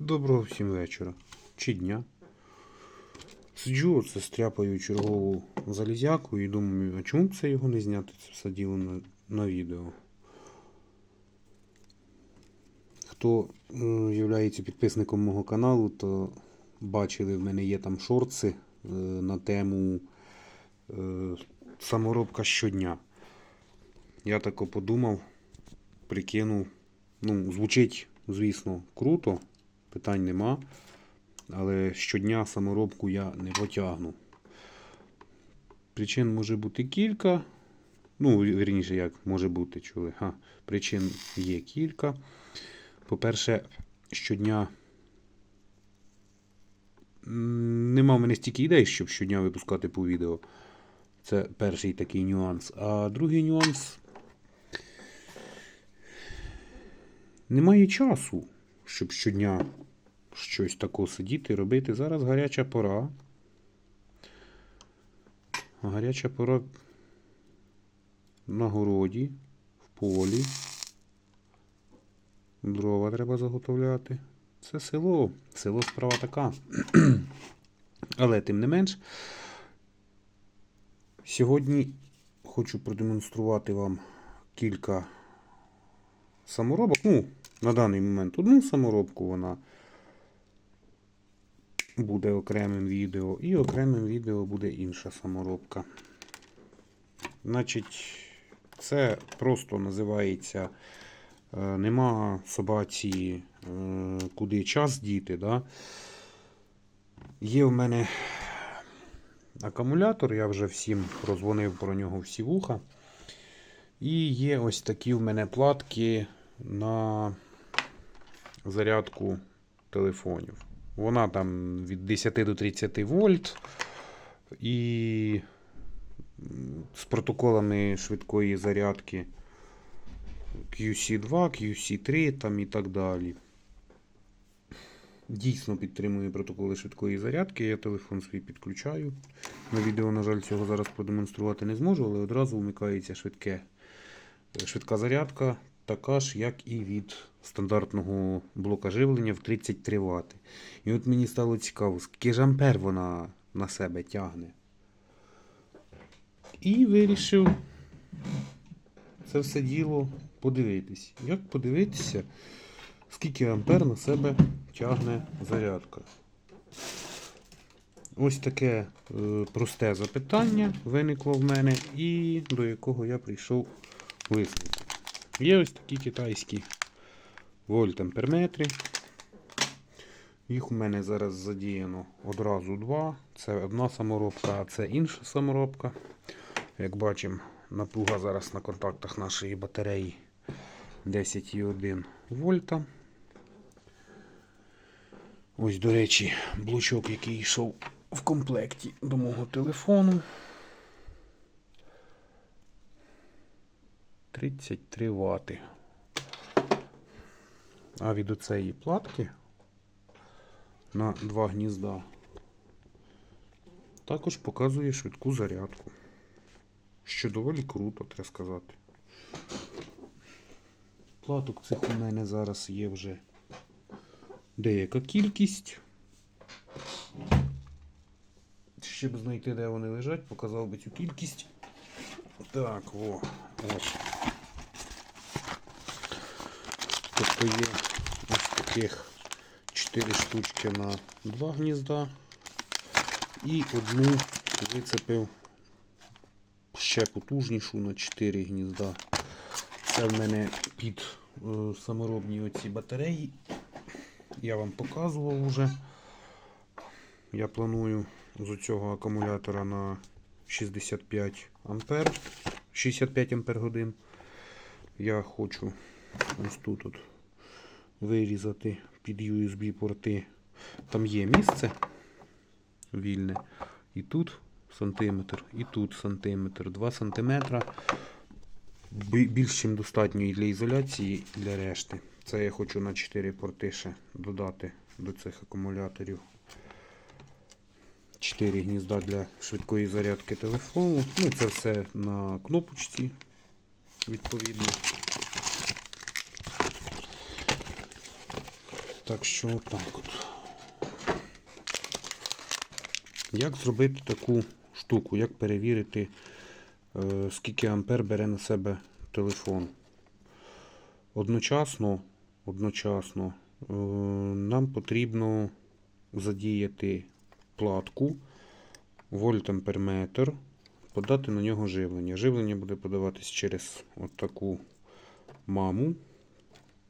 Доброго всім вечора. Чи дня. Сиджу, оце стряпаю чергову залізяку і думаю, а чому б це його не зняти, це все діло на, на відео. Хто е, являється підписником мого каналу, то бачили, в мене є там шорти е, на тему е, саморобка щодня. Я тако подумав, прикинув. Ну, звучить, звісно, круто, питань нема. Але щодня саморобку я не потягну. Причин може бути кілька. Ну, вірніше, як може бути, чули. Ха. Причин є кілька. По-перше, щодня нема в мене стільки ідей, щоб щодня випускати по відео. Це перший такий нюанс. А другий нюанс. Немає часу, щоб щодня щось таке сидіти і робити. Зараз гаряча пора. Гаряча пора на городі, в полі. Дрова треба заготовляти. Це село. Село справа така. Але тим не менш, сьогодні хочу продемонструвати вам кілька саморобок. Ну, на даний момент одну саморобку вона буде окремим відео, і окремим відео буде інша саморобка. Значить, це просто називається е, Нема собаці е, куди час діти. Да? Є в мене акумулятор, я вже всім прозвонив про нього всі вуха. І є ось такі в мене платки на зарядку телефонів. Вона там від 10 до 30 вольт і з протоколами швидкої зарядки QC2, QC3 там і так далі. Дійсно підтримує протоколи швидкої зарядки. Я телефон свій підключаю. На відео, на жаль, цього зараз продемонструвати не зможу, але одразу вмикається швидке, швидка зарядка, така ж, як і від стандартного блока живлення в 33 Вт. І от мені стало цікаво, скільки ж ампер вона на себе тягне. І вирішив це все діло подивитись. Як подивитися, скільки ампер на себе тягне зарядка. Ось таке е, просте запитання виникло в мене, і до якого я прийшов висновку. Є ось такі китайські вольтамперметри. Їх у мене зараз задіяно одразу два. Це одна саморобка, а це інша саморобка. Як бачимо, напруга зараз на контактах нашої батареї 10,1 вольта. Ось, до речі, блочок, який йшов в комплекті до мого телефону. 33 вати. А від оцеї платки на два гнізда також показує швидку зарядку. Що доволі круто, треба сказати. Платок цих у мене зараз є вже деяка кількість. Щоб знайти, де вони лежать, показав би цю кількість. Так, во, ось. Тобто є ось таких 4 штучки на 2 гнізда. І одну вицепив ще потужнішу на 4 гнізда. Це в мене під е, саморобні оці батареї. Я вам показував вже. Я планую з цього акумулятора на 65 ампер, 65 ампер годин. Я хочу ось тут от вирізати під USB порти. Там є місце вільне. І тут сантиметр, і тут сантиметр, 2 сантиметра. Більш чим достатньо і для ізоляції, і для решти. Це я хочу на 4 порти ще додати до цих акумуляторів. 4 гнізда для швидкої зарядки телефону. Ну, це все на кнопочці, відповідно. Так що отак от. Як зробити таку штуку? Як перевірити, е, скільки ампер бере на себе телефон? Одночасно, одночасно е, нам потрібно задіяти платку, вольтамперметр, подати на нього живлення. Живлення буде подаватись через от таку маму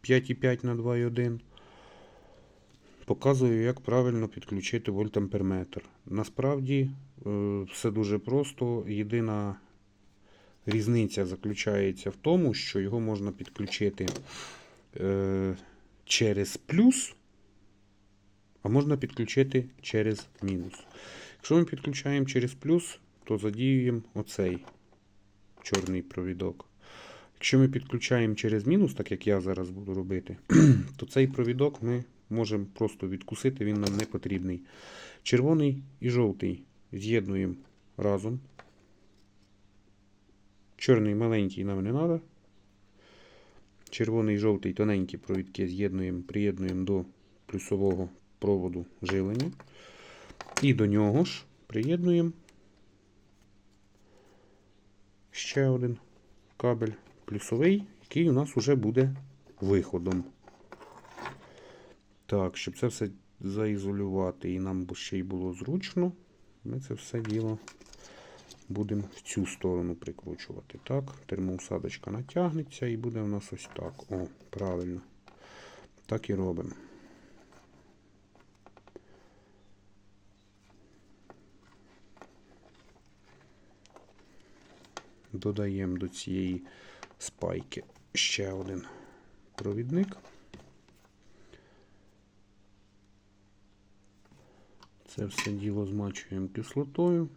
5,5 на 2,1. Показую, як правильно підключити вольтамперметр. Насправді е, все дуже просто. Єдина різниця заключається в тому, що його можна підключити е, через плюс, а можна підключити через мінус. Якщо ми підключаємо через плюс, то задіюємо оцей чорний провідок. Якщо ми підключаємо через мінус, так як я зараз буду робити, то цей провідок ми можемо просто відкусити, він нам не потрібний. Червоний і жовтий з'єднуємо разом. Чорний маленький нам не треба. Червоний і жовтий тоненькі провідки з'єднуємо, приєднуємо до плюсового проводу живлення. І до нього ж приєднуємо ще один кабель плюсовий, який у нас вже буде виходом. Так, щоб це все заізолювати і нам ще й було зручно, ми це все діло будемо в цю сторону прикручувати. Так, термоусадочка натягнеться і буде у нас ось так. О, правильно. Так і робимо. Додаємо до цієї спайки ще один провідник. Це все діло змачуємо кислотою.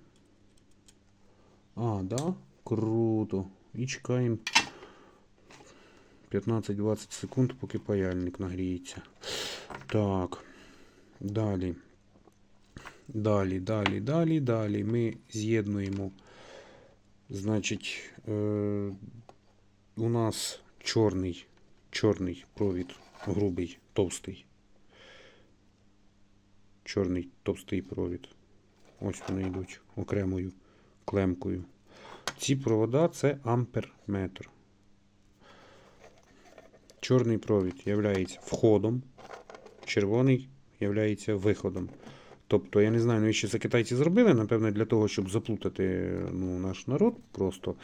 А, да? Круто. І чекаємо 15-20 секунд, поки паяльник нагріється. Так. Далі. Далі, далі, далі, далі. Ми з'єднуємо. Значить, е, у нас чорний, чорний провід, грубий, товстий. Чорний товстий провід. Є вони йдуть окремою клемкою. Ці провода це амперметр. Чорний провід є входом, червоний є виходом. Тобто, я не знаю, навіщо це китайці зробили, напевно, для того, щоб заплутати ну, наш народ. Просто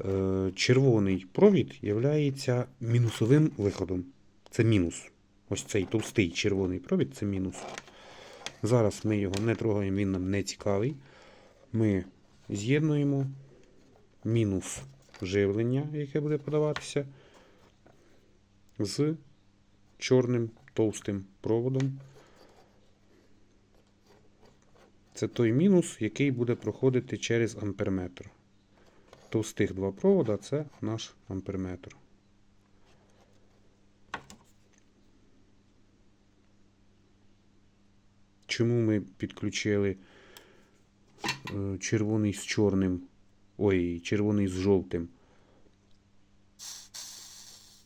е, червоний провід є мінусовим виходом. Це мінус. Ось цей товстий червоний провід це мінус. Зараз ми його не трогаємо, він нам не цікавий. Ми з'єднуємо мінус живлення, яке буде подаватися, з чорним товстим проводом. Це той мінус, який буде проходити через амперметр. Товстих два провода це наш амперметр. Чому ми підключили е, червоний з чорним, ой, червоний з жовтим,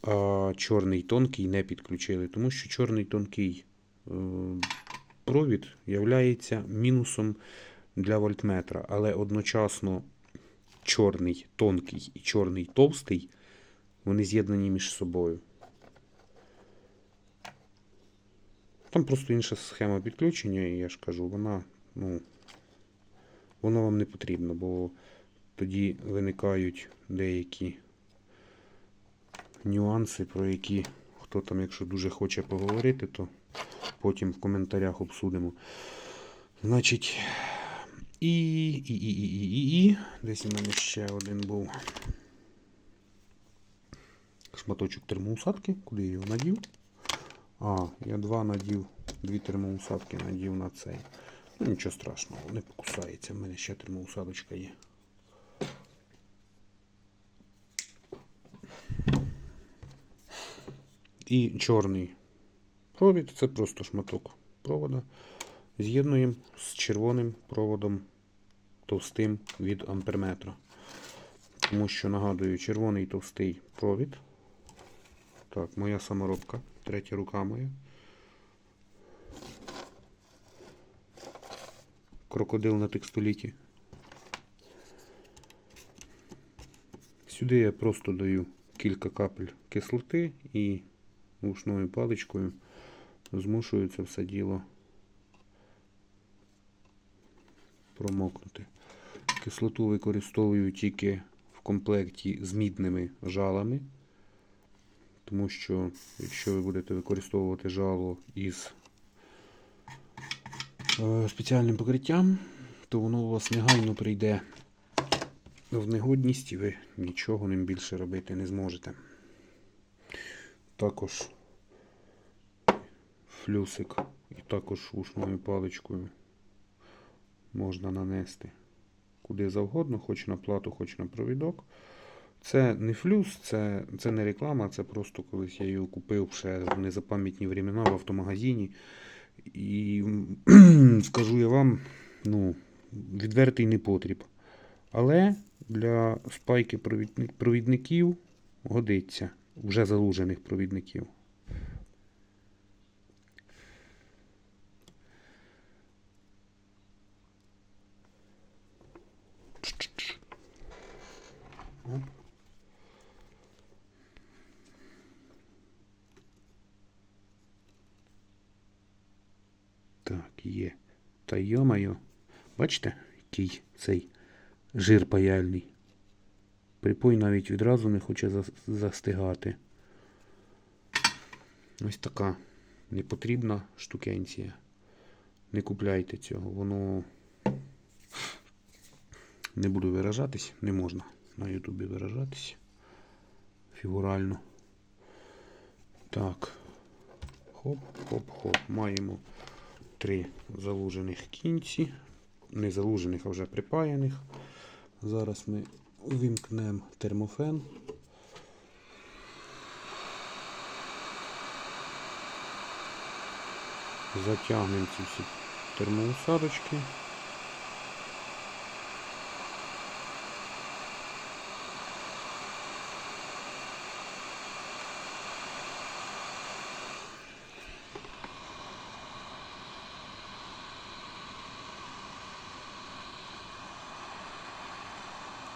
а чорний тонкий не підключили? Тому що чорний тонкий е, провід являється мінусом для вольтметра, але одночасно чорний тонкий і чорний товстий, вони з'єднані між собою. Там просто інша схема підключення, і я ж кажу, вона, ну, воно вам не потрібно, бо тоді виникають деякі нюанси, про які хто там, якщо дуже хоче поговорити, то потім в коментарях обсудимо. Значить, і, і, і, і, і, і, і. Десь у мене ще один був шматочок термоусадки, куди я його надів. А, я два надів, дві термоусадки надів на цей. Ну нічого страшного, не покусається, в мене ще термоусадочка є. І чорний провід це просто шматок провода. З'єднуємо з червоним проводом товстим від амперметра. Тому що, нагадую, червоний товстий провід. Так, моя саморобка, третя рука моя. Крокодил на текстоліті. Сюди я просто даю кілька капель кислоти і вушною паличкою змушую це все діло промокнути. Кислоту використовую тільки в комплекті з мідними жалами тому що якщо ви будете використовувати жало із е, спеціальним покриттям, то воно у вас негайно прийде в негодність і ви нічого ним більше робити не зможете. Також флюсик і також ушною паличкою можна нанести куди завгодно, хоч на плату, хоч на провідок. Це не флюс, це, це не реклама, це просто колись я його купив ще в незапам'ятні времена в автомагазині. І скажу я вам, ну, відвертий непотріб. Але для спайки провідників годиться, вже залужених провідників. Оп. Так, є. Та йомайо. Бачите, який цей жир паяльний. Припой навіть відразу не хоче застигати. Ось така непотрібна штукенція. Не купляйте цього, воно не буду виражатись, не можна на Ютубі виражатись фігурально. Так. Хоп, хоп, хоп. Маємо три залужених кінці. Не залужених, а вже припаяних. Зараз ми увімкнемо термофен. Затягнемо ці всі термоусадочки.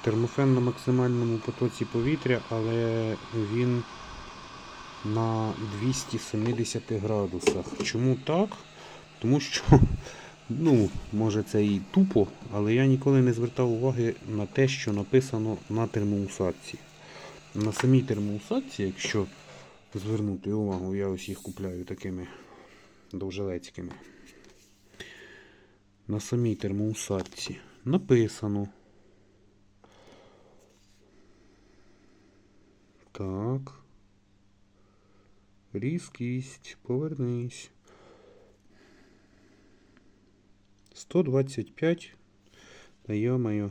Термофен на максимальному потоці повітря, але він на 270 градусах. Чому так? Тому що, ну, може це і тупо, але я ніколи не звертав уваги на те, що написано на термоусадці. На самій термоусадці, якщо звернути увагу, я ось їх купляю такими довжелецькими. На самій термоусадці написано. Так. Різкість, повернись. 125. Та йо-моє.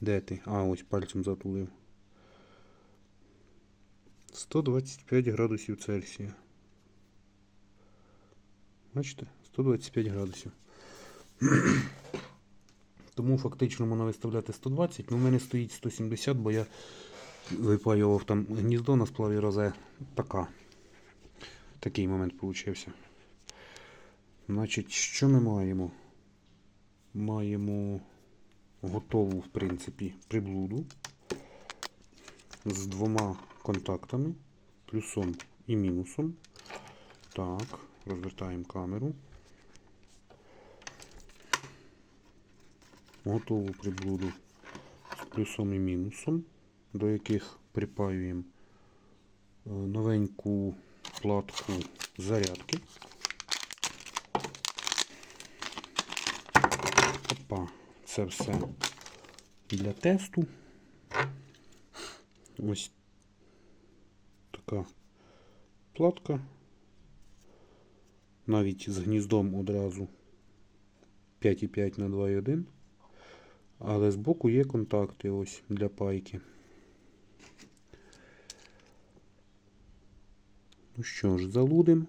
Де ти? А, ось пальцем затулив. 125 градусів Цельсія. Бачите? 125 градусів. Тому фактично можна виставляти 120, але в мене стоїть 170, бо я випаював там гніздо на сплаві розе. Така. Такий момент получився. Значить, що ми маємо? Маємо готову, в принципі, приблуду з двома контактами, плюсом і мінусом. Так, розвертаємо камеру. Готову приблуду з плюсом і мінусом, до яких припаюємо е, новеньку платку зарядки. Опа, це все для тесту. Ось така платка. Навіть з гніздом одразу 5,5 на 2,1. Але збоку є контакти ось для пайки. Ну що ж, залудимо.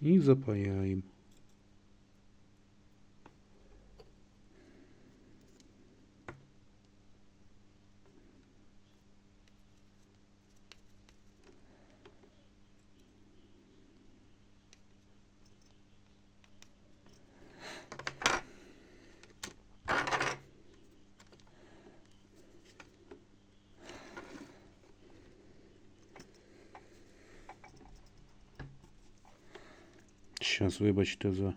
І запаяємо. Зараз вибачте за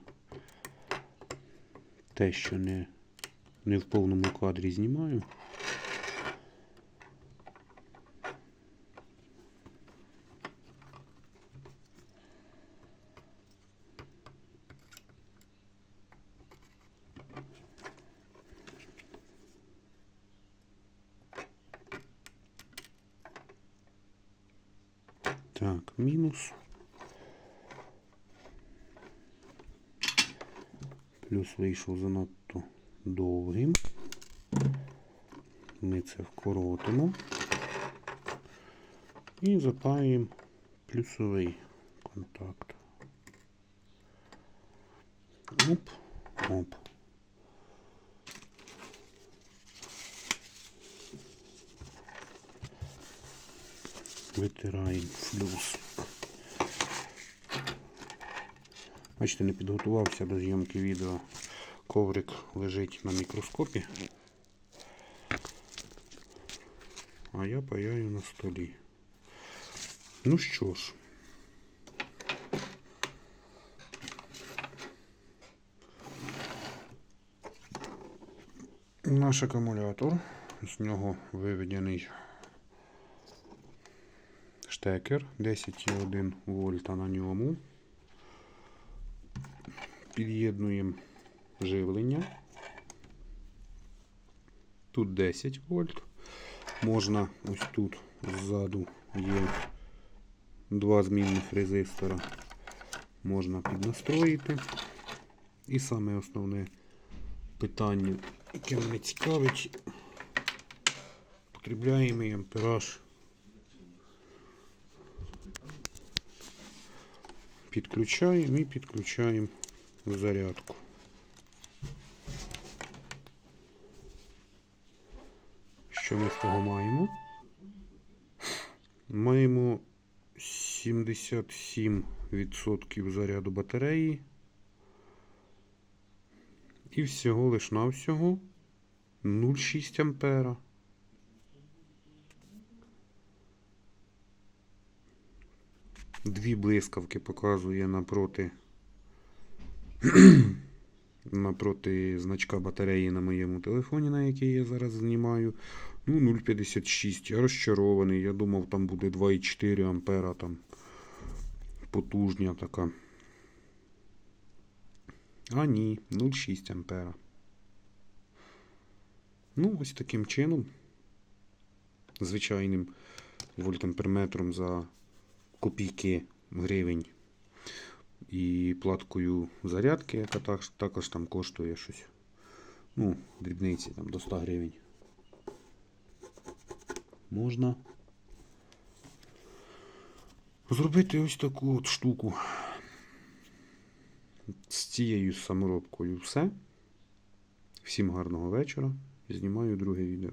те, що не, не в повному кадрі знімаю. Так, мінус. Плюс вийшов занадто довгим. Ми це вкоротимо. І запаємо плюсовий контакт. Оп, оп. Витираємо флюс. Бачите, не підготувався до зйомки відео. Коврик лежить на мікроскопі. А я паяю на столі. Ну що ж. Наш акумулятор. З нього виведений штекер 10,1 вольта на ньому. Під'єднуємо живлення. Тут 10 вольт. Можна ось тут ззаду є два змінних резистора. Можна піднастроїти. І саме основне питання, яке мене цікавить, потрібляємо ампераж. Підключаємо і підключаємо зарядку. Що ми з того маємо? Маємо 77% заряду батареї. І всього лиш навсього 0,6 ампера. Дві блискавки показує напроти напроти значка батареї на моєму телефоні, на який я зараз знімаю. Ну, 0,56. Я розчарований. Я думав, там буде 2,4 ампера там потужня така. А ні, 0,6 ампера. Ну, ось таким чином. Звичайним вольтамперметром за копійки гривень і платкою зарядки, яка так- також там коштує щось. Ну, дрібниці там до 100 гривень. Можна зробити ось таку от штуку. З цією саморобкою все. Всім гарного вечора. Знімаю друге відео.